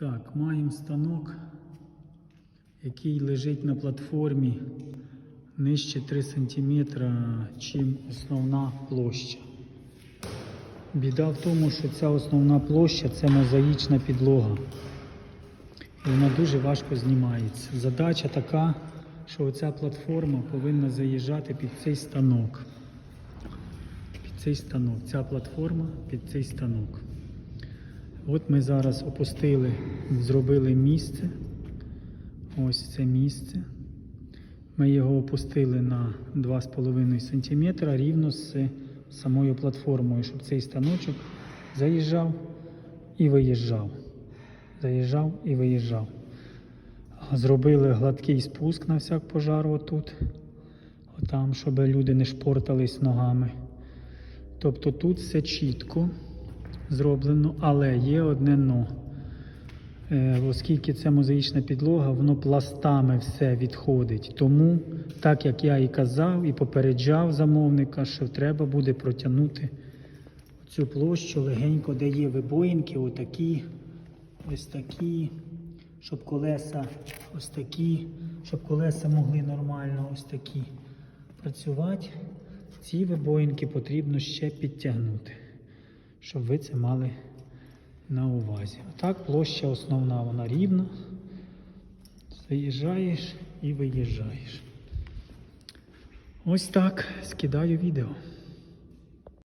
Так, маємо станок, який лежить на платформі нижче 3 см, чим основна площа. Біда в тому, що ця основна площа це мозаїчна підлога. І вона дуже важко знімається. Задача така, що оця платформа повинна заїжджати під цей станок. Під цей станок. Ця платформа під цей станок. От ми зараз опустили, зробили місце. Ось це місце. Ми його опустили на 2,5 см рівно з самою платформою, щоб цей станочок заїжджав і виїжджав. Заїжджав і виїжджав. Зробили гладкий спуск на всяк пожар отут, отам, щоб люди не шпортались ногами. Тобто тут все чітко зроблено, але є одне но. Е, Оскільки це мозаїчна підлога, воно пластами все відходить. Тому, так як я і казав, і попереджав замовника, що треба буде протягнути цю площу легенько, де є вибоїнки, отакі, ось такі, щоб колеса ось такі, щоб колеса могли нормально ось такі працювати. Ці вибоїнки потрібно ще підтягнути, щоб ви це мали на увазі. Отак площа основна, вона рівна. Заїжджаєш і виїжджаєш. Ось так скидаю відео.